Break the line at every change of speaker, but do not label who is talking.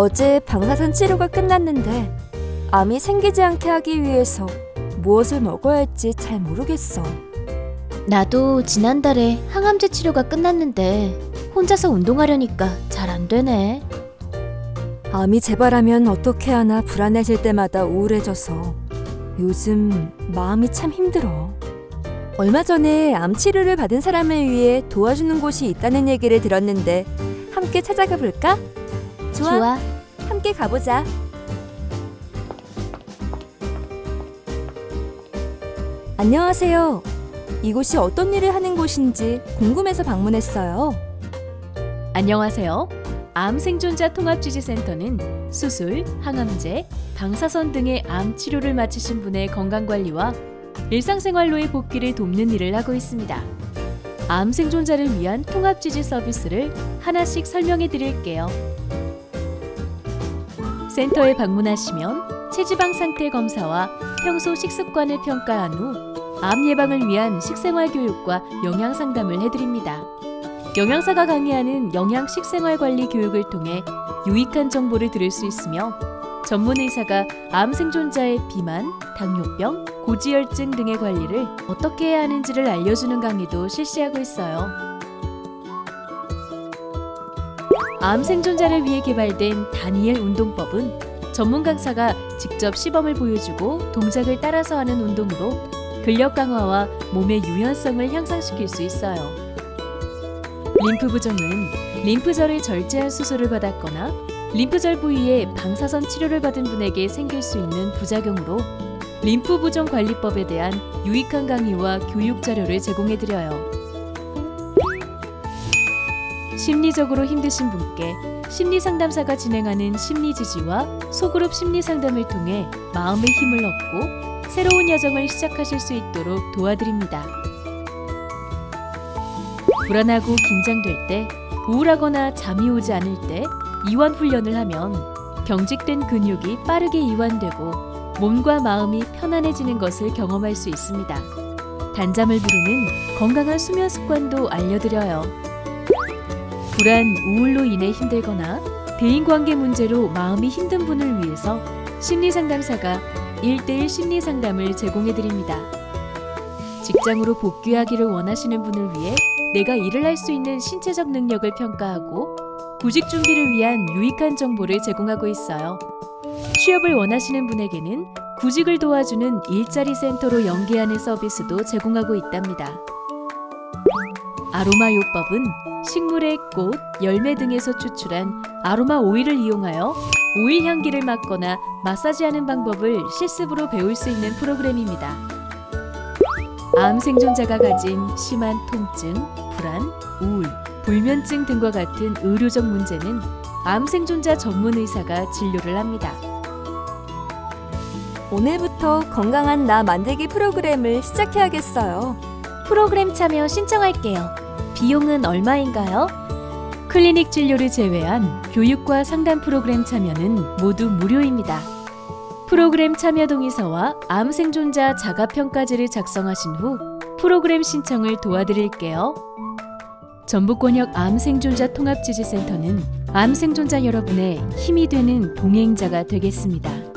어제 방사선 치료가 끝났는데 암이 생기지 않게 하기 위해서 무엇을 먹어야 할지 잘 모르겠어.
나도 지난달에 항암제 치료가 끝났는데 혼자서 운동하려니까 잘 안 되네.
암이 재발하면 어떻게 하나 불안해질 때마다 우울해져서 요즘 마음이 참 힘들어. 얼마 전에 암 치료를 받은 사람을 위해 도와주는 곳이 있다는 얘기를 들었는데 함께 찾아가 볼까? 좋아. 함께 가보자. 안녕하세요. 이곳이 어떤 일을 하는 곳인지 궁금해서 방문했어요.
안녕하세요. 암 생존자 통합지지센터는 수술, 항암제, 방사선 등의 암 치료를 마치신 분의 건강 관리와 일상생활로의 복귀를 돕는 일을 하고 있습니다. 암 생존자를 위한 통합지지 서비스를 하나씩 설명해 드릴게요. 센터에 방문하시면 체지방 상태 검사와 평소 식습관을 평가한 후 암 예방을 위한 식생활 교육과 영양 상담을 해드립니다. 영양사가 강의하는 영양 식생활 관리 교육을 통해 유익한 정보를 들을 수 있으며 전문 의사가 암 생존자의 비만, 당뇨병, 고지혈증 등의 관리를 어떻게 해야 하는지를 알려주는 강의도 실시하고 있어요. 암 생존자를 위해 개발된 다니엘 운동법은 전문 강사가 직접 시범을 보여주고 동작을 따라서 하는 운동으로 근력 강화와 몸의 유연성을 향상시킬 수 있어요. 림프 부종은 림프절의 절제한 수술을 받았거나 림프절 부위에 방사선 치료를 받은 분에게 생길 수 있는 부작용으로 림프 부종 관리법에 대한 유익한 강의와 교육 자료를 제공해 드려요. 심리적으로 힘드신 분께 심리 상담사가 진행하는 심리 지지와 소그룹 심리 상담을 통해 마음의 힘을 얻고 새로운 여정을 시작하실 수 있도록 도와드립니다. 불안하고 긴장될 때, 우울하거나 잠이 오지 않을 때 이완 훈련을 하면 경직된 근육이 빠르게 이완되고 몸과 마음이 편안해지는 것을 경험할 수 있습니다. 단잠을 부르는 건강한 수면 습관도 알려드려요. 불안, 우울로 인해 힘들거나 대인관계 문제로 마음이 힘든 분을 위해서 심리 상담사가 1대1 심리 상담을 제공해 드립니다. 직장으로 복귀하기를 원하시는 분을 위해 내가 일을 할 수 있는 신체적 능력을 평가하고 구직 준비를 위한 유익한 정보를 제공하고 있어요. 취업을 원하시는 분에게는 구직을 도와주는 일자리 센터로 연계하는 서비스도 제공하고 있답니다. 아로마 요법은 식물의 꽃, 열매 등에서 추출한 아로마 오일을 이용하여 오일 향기를 맡거나 마사지하는 방법을 실습으로 배울 수 있는 프로그램입니다. 암 생존자가 가진 심한 통증, 불안, 우울, 불면증 등과 같은 의료적 문제는 암 생존자 전문 의사가 진료를 합니다.
오늘부터 건강한 나 만들기 프로그램을 시작해야겠어요.
프로그램 참여 신청할게요. 비용은 얼마인가요? 클리닉 진료를 제외한 교육과 상담 프로그램 참여는 모두 무료입니다. 프로그램 참여 동의서와 암 생존자 자가 평가지를 작성하신 후 프로그램 신청을 도와드릴게요. 전북권역 암 생존자 통합지지센터는 암 생존자 여러분의 힘이 되는 동행자가 되겠습니다.